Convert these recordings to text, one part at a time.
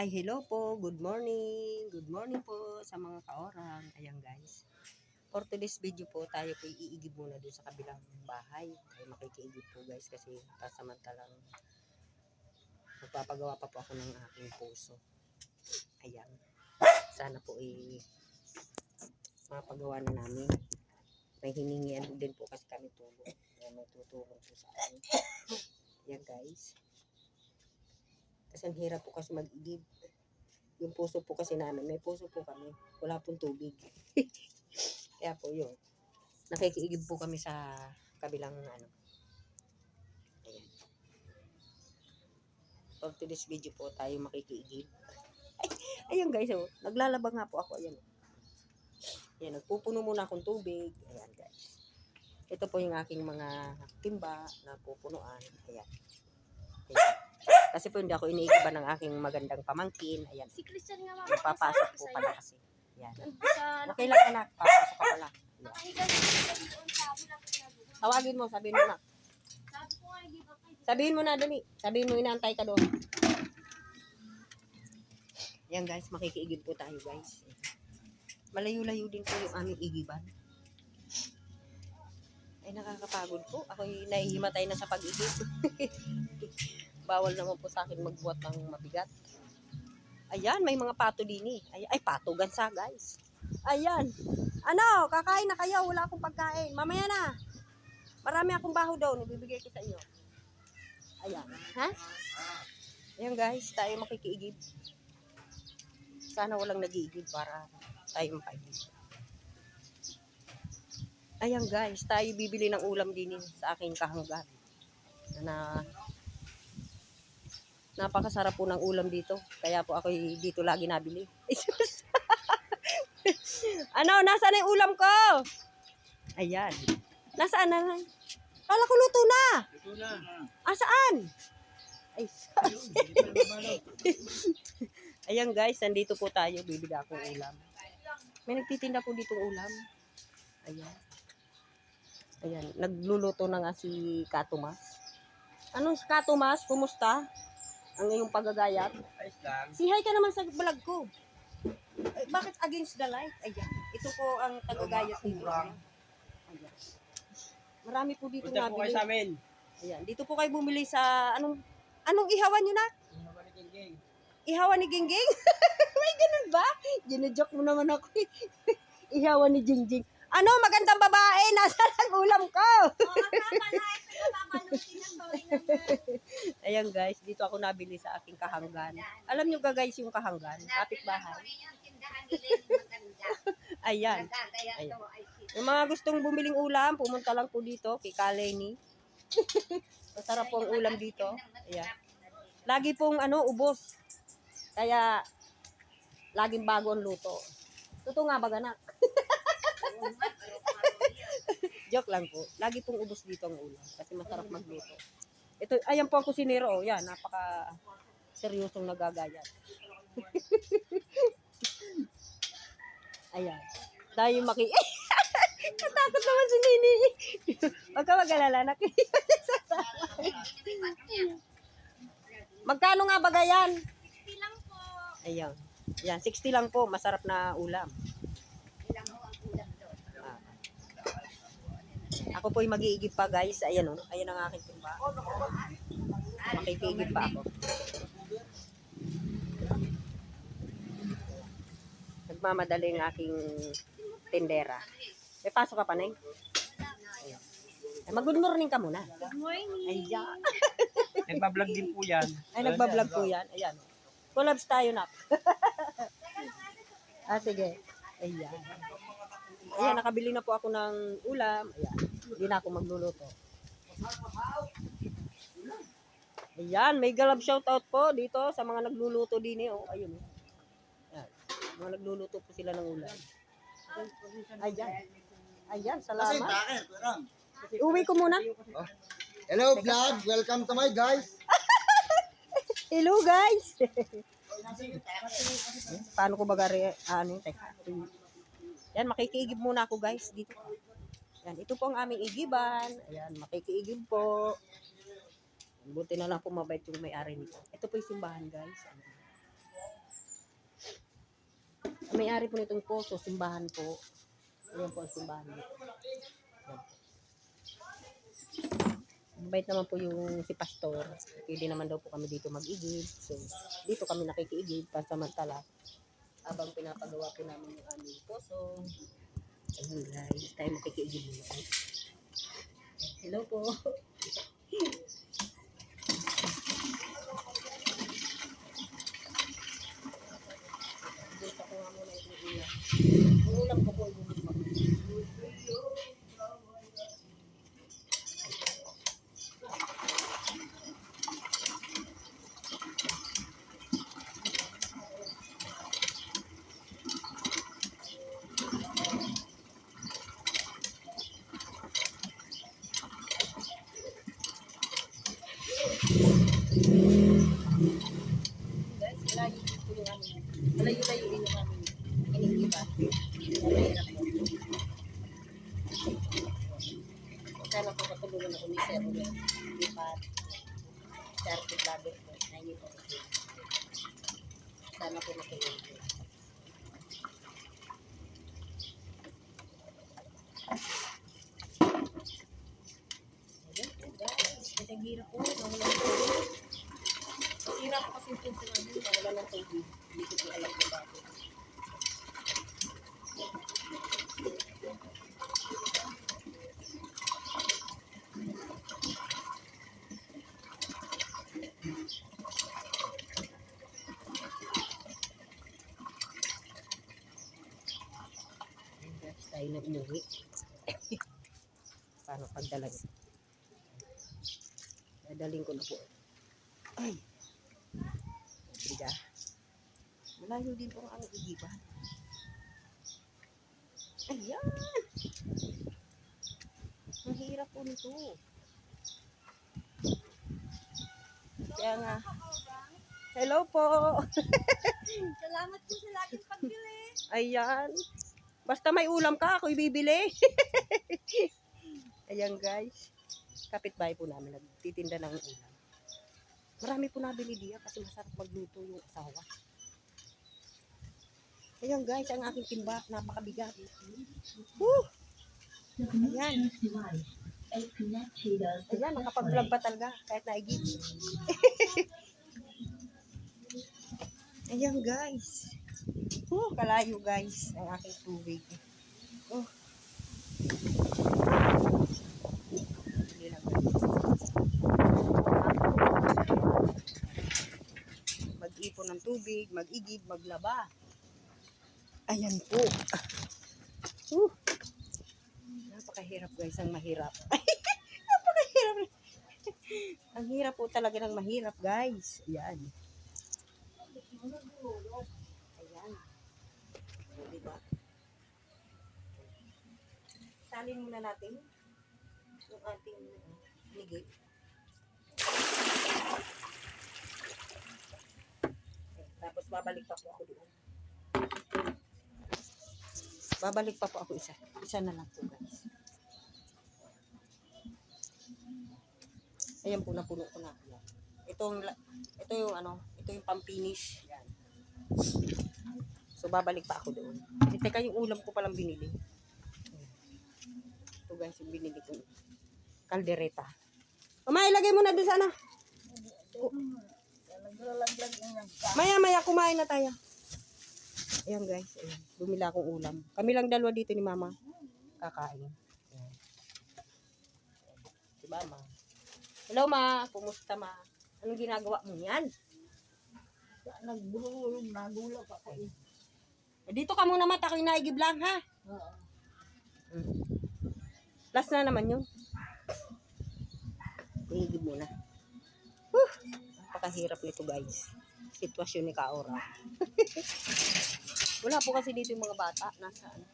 Ay, hello po. Good morning. Good morning po sa mga kaorang. Ayan guys. For today's video po, tayo po iigib muna doon sa kabilang bahay. Ay makikiigib po guys kasi pasamantalang magpapagawa pa po ako ng aking puso. Ayan. Sana po i mapagawa na namin. May hiningian din po kasi kami tulong. May tutulong po sa akin. Ayan guys. Kasi ang hirap po kasi mag-igib. Yung puso po kasi namin, may puso po kami. Wala pong tubig. Kaya po yun. Nakikiigib po kami sa kabilang ano. Ayan. For today's video po, tayo makikiigib. Ay, ayun guys, oh. Naglalaba nga po ako. Ayan. Ayan, nagpupuno muna akong tubig. Ayan guys. Ito po yung aking mga timba na pupunuan. Ayan. Ayan. Kasi po hindi ako iniigiban ng aking magandang pamangkin. Ayan. Si Christian nga mama. Papasok po pala kasi. Ayan. Sa Okay lang anak. Papasok ka pala. Tawagin mo. Sabihin mo na. Kayo? Sabihin mo na dali. Sabihin mo inaantay ka doon. Ayan guys. Makikiigib po tayo guys. Malayo-layo din po yung aming igiban. Ay nakakapagod po. Ako'y nahihimatay na sa pag-igib. Bawal naman po sa akin magbuhat ng mabigat. Ayan, may mga pato din eh. Ay, ay pato gansa guys. Ayan. Ano, kakain na kayo. Wala akong pagkain. Mamaya na. Marami akong baho daw. Ibibigay ko sa inyo. Ayan. Ha? Ayan guys, tayo makikiigib. Sana walang nag-iigib para tayo makaigib. Ayan guys, tayo bibili ng ulam din eh sa aking kahanggan. Na napakasarap po ng ulam dito. Kaya po ako dito lagi nabili. ano, nasaan na yung ulam ko? Ayan. Nasaan na? Kala ko luto na. Ito na. Ah, saan? Ay, Ayan guys, nandito po tayo. Bibili akong ulam. May nagtitinda po dito ulam. Ayan. Ayan, nagluluto na nga si Katumas. Anong Katumas? Kumusta? Ang iyong pagagayat? Ayos lang. Si hi ka naman sa vlog ko. Ay, bakit against the light? Ayan. Ito po ang tagagayat dito. Ayan. Marami po dito Punta po kayo nabili. sa amin. Ayan. Dito po kayo bumili sa anong anong ihawan nyo na? Ihawan ni Gingging? May ganun ba? Ginajoke mo naman ako. eh. ihawan ni Jingjing. Ano, magandang babae, nasa ang ulam ko. Ayan guys, dito ako nabili sa aking kahanggan. Alam nyo ga guys yung kahanggan? Kapitbahay. Ayan. Ayan. Yung mga gustong bumiling ulam, pumunta lang po dito kay Kaleni. Masarap po ang ulam dito. Ayan. Lagi pong ano, ubos. Kaya, laging bago ang luto. Totoo nga ba ganak? Joke lang po. Lagi pong ubos dito ang ulam. Kasi masarap magluto. Ito, ayan po ang kusinero. Oh. Yan, napaka seryosong nagagayat. ayan. Tayo maki... Natakot naman si Nini. Huwag ka mag-alala. Magkano nga ba yan? Bilang po. Ayan. Yan, 60 lang po. Masarap na ulam. Ako po'y mag-iigib pa guys. Ayan o. Ayan ang aking timba. Makikiigib pa ako. Nagmamadali ang aking tindera. May pasok ka pa? Ayan. Ay, Mag-good morning ka muna. Good morning. Ayan. Nagbablog din po yan. Ay, nagbablog po yan. Ayan. Collabs tayo na. ah, sige. Ayan. Ayan, nakabili na po ako ng ulam. Ayan. Hindi na ako magluluto. Ayan, may galab shoutout po dito sa mga nagluluto din eh. Oh, ayun. oh. Ayan. Mga nagluluto po sila ng ulam. Ayan. Ayan, salamat. Uwi ko muna. Hello vlog, welcome to my guys. Hello guys! Paano ko bagari, ano, teka. Yan, makikiigib muna ako guys dito. Yan, ito po ang aming igiban. Ayan, makikiigib po. Buti na lang po mabait yung may-ari nito. Ito po yung simbahan guys. May-ari po nitong poso, simbahan po. Ayan po ang simbahan po. Mabait naman po yung si pastor. Pwede naman daw po kami dito mag-igib. So, dito kami nakikiigib pansamantala. Habang pinapagawa po namin yung aming poso. Ayun guys, tayo makikiigib muna. Hello po. Dito ko nga muna yung ulam. Yung ulam ko po, yung ulam. guys, malayo po yung amin. Malayo-layo din yung amin. Inigiba. Mahirap po. Sana po katulungan ako ni Sir ulit. Lipat. Charity vlogger po. Nainip po. Sana po matulungan po. Ayan po guys. Kasi ang hirap po. Nawalan po. Sira ko kasi yung pinsan namin, wala ng tubig. Hindi ko po alam kung bakit. Tayo na umuwi. Paano pagdala niya? Dadaling ko na po. Ay! Diga. Malayo din po ang igiba. Ayan! Ang hirap po nito. Kaya nga. Hello po! Salamat po sa laging pagbili. Ayan. Basta may ulam ka, ako ibibili. Ayan guys. Kapitbahay po namin, nagtitinda ng ulam. Marami po nabili diya kasi masarap magluto yung asawa. Ayan guys, ang aking timba, napakabigat. Woo! Ayan. Ayan, nakapag-vlog pa talaga, kahit naigit. Ayan guys. Oh, kalayo guys, ang aking tubig. Oh. Mag-ipon ng tubig, mag-igib, maglaba. Ayan po. Uh. Napakahirap guys, ang mahirap. Napakahirap. ang hirap po talaga ng mahirap guys. Ayan. Ayan. O, diba? Salin muna natin yung ating ligid. Okay, Tapos babalik pa po ako doon. Babalik pa po ako isa. Isa na lang po guys. Ayan po, napuno ko na. Ayan. Ito yung, la- ito yung ano, ito yung pampinish. Yan. So, babalik pa ako doon. Eh, teka, yung ulam ko palang binili. Ito guys, yung binili ko. Kaldereta. Mama, ilagay mo na doon sana. Maya, maya, kumain na tayo. Ayan guys, ayan. Bumila akong ulam. Kami lang dalawa dito ni mama. Kakain. Ayan. Si mama. Hello ma, kumusta ma? Anong ginagawa mo yan? Nagbulong, nagulak ako. eh. Eh, dito ka muna mata, ako'y naigib lang, ha? Oo. Mm. Last na naman yun. Naigib muna. Whew! Napakahirap nito, guys. Sitwasyon ni Kaora. Wala po kasi dito yung mga bata. Nasa, ano,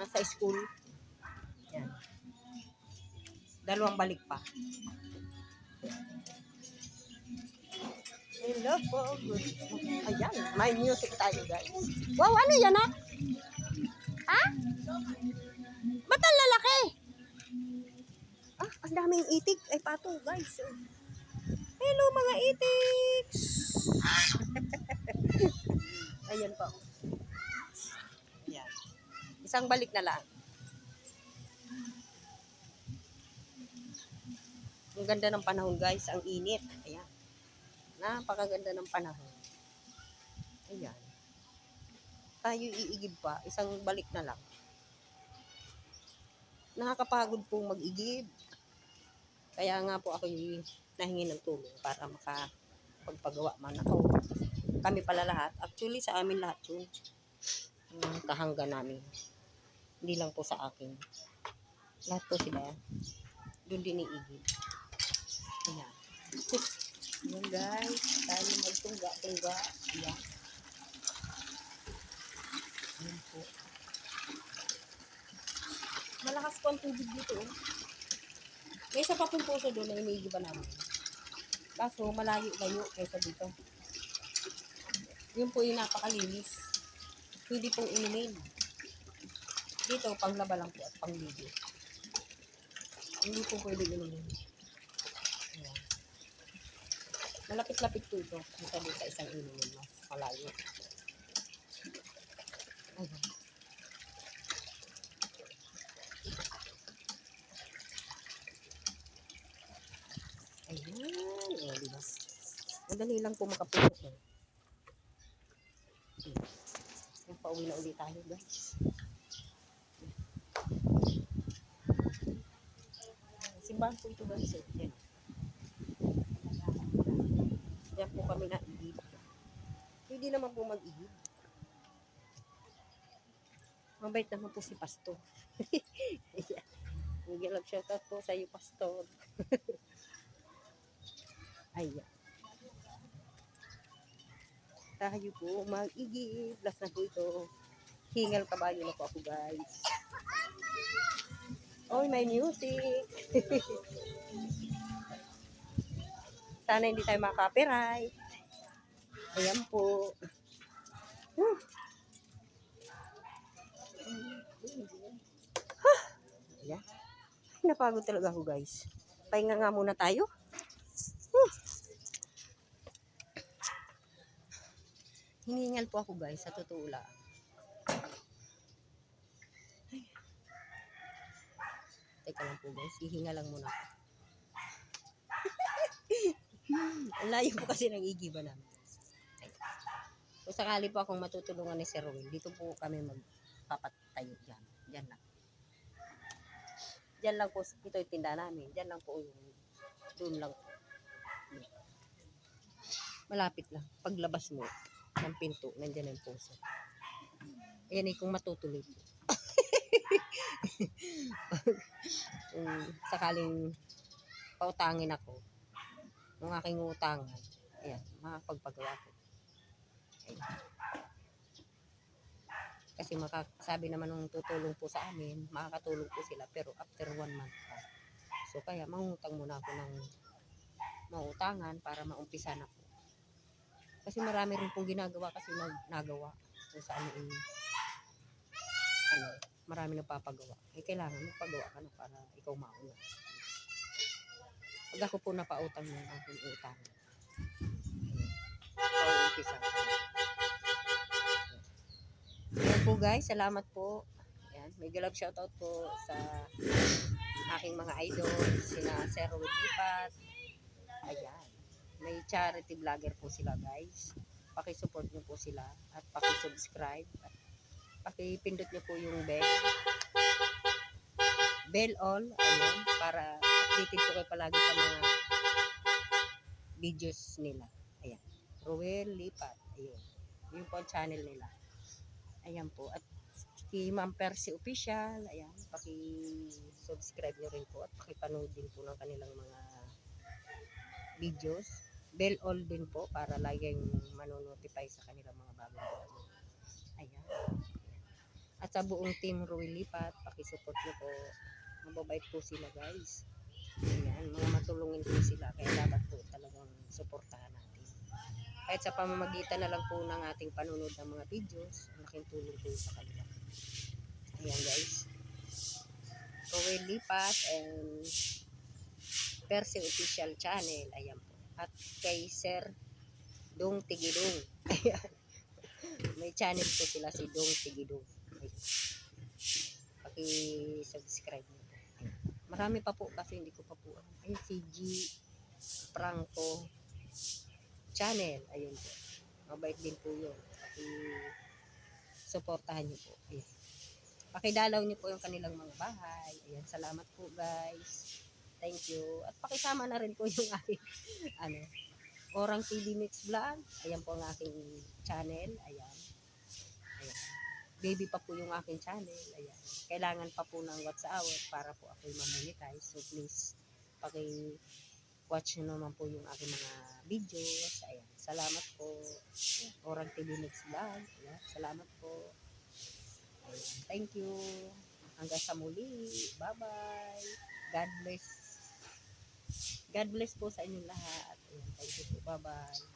nasa school. Yan. Dalawang balik pa. Hello po. Good. Ayan, may music tayo, guys. Wow, ano yan, ha? Ha? Ba't ang lalaki? Ah, ang daming itik. Ay, pato, guys. Hello, mga itiks. Ayan pa. Isang balik na lang. Ang ganda ng panahon guys, ang init. Ayan. Napakaganda ng panahon. Ayan. Tayo iigib pa, isang balik na lang. Nakakapagod pong mag-igib. Kaya nga po ako yung nahingi ng tulong para makapagpagawa man ako. Kami pala lahat. Actually, sa amin lahat yun. Yung kahangga namin. Hindi lang po sa akin. Lahat po sila. Doon din iigib. Ayan. Ayan guys. Tayo magtungga-tungga. Ayan. Ayan po. Malakas po ang tubig dito. oh. May isa pa pong puso doon na iniigiba namin. Kaso malayo-layo kaysa dito. Yun po yung napakalinis. Pwede pong inumin. Dito, panglaba lang po at pangligo. Hindi po pwede inumin. Ayan. Malapit-lapit po ito. Isa doon sa isang inumin mas malayo. Ayan. Ayan. O, diba? Madali lang po makapulot. Eh. Yung pauwi na ulit tayo, guys. Po ito, guys. Eh. Yan. Yan po kami na igib. Pwede naman po mag-igib. Mabait naman po si Pastor. Ayan. Miguel love shoutout po sa iyo, Pastor. Ayan. Tayo po mag-igib. Last na po ito. Hingal kabayo na po ako, guys. Oy, may music. Sana hindi tayo makaka-copyright. Ayan po. Whew. Huh. Ayan. Ay, napagod talaga ako, guys. Pahinga nga muna tayo. Huh. Hiningal po ako, guys, sa totoo lang. Teka lang po, guys. Hihinga lang muna ako. Ang layo po kasi ng igiba namin. Kung sakali po akong matutulungan ni Sir Will, dito po kami magpapatayo dyan. Dyan lang. Dyan lang po, ito yung tinda namin. Dyan lang po yung, doon lang. Malapit lang. Paglabas mo ng pinto, nandyan ang puso. Ayan eh, kung matutuloy po. kung sakaling pautangin ako, ng aking utangan, ayan, makapagpagawa ko. Ayan. Kasi makasabi naman nung tutulong po sa amin, makakatulong po sila, pero after one month pa. So kaya mangutang muna ako ng mautangan para maumpisa na po. Kasi marami rin pong ginagawa kasi nag, nagawa kung saan yung ano, marami nagpapagawa. Eh, kailangan magpagawa ka na para ikaw mauna. Pag ako po napautang ng aking utang. Pauumpisa ko. Ayan po guys, salamat po. Ayan, may galab shoutout po sa aking mga idol, sina Sir Will Lipat. Ayan. May charity vlogger po sila guys. Paki-support nyo po sila at paki-subscribe. At paki-pindot nyo po yung bell. Bell all, ayun, para updated po kayo palagi sa mga videos nila. Ayan. Ruel Lipat. Ayun. Yun po ang channel nila. Ayan po. At si Ma'am Percy Official, ayan, paki-subscribe nyo rin po at paki-panood din po ng kanilang mga videos. Bell all din po para laging manonotify sa kanilang mga bagong video. Ayan. At sa buong team Ruel Lipat, paki-support nyo po. Mababait po sila guys. Ayan, mga matulungin po sila. Kaya dapat po talagang suportahan natin. Kahit sa pamamagitan na lang po ng ating panunod ng mga videos, malaking tulong po sa kanila. Ayan guys. Ruel Lipat and Percy Official Channel. Ayan po. At kay Sir Dong Tigidong. Ayan. May channel po sila si Dong Tigidong. Paki-subscribe. Ayun. Marami pa po kasi hindi ko pa po. Ayun, si G Franco channel. Ayun po. Mabait din po yun. Paki supportahan niyo po. Ayun. Pakidalaw niyo po yung kanilang mga bahay. Ayan, salamat po guys. Thank you. At pakisama na rin po yung aking ano, Orang TV Mix Vlog. Ayan po ang aking channel. Ayan. Ayan. Baby pa po yung aking channel. Ayan. Kailangan pa po ng watch hour para po ako mamonetize. So please, paki watch nyo naman po yung aking mga videos. Ayan. Salamat po. Orang TV Mix Vlog. Ayan. Salamat po. Ayan. Thank you. Hanggang sa muli. Bye-bye. God bless. God bless po sa inyong lahat. Ayan. Thank you po. Bye-bye.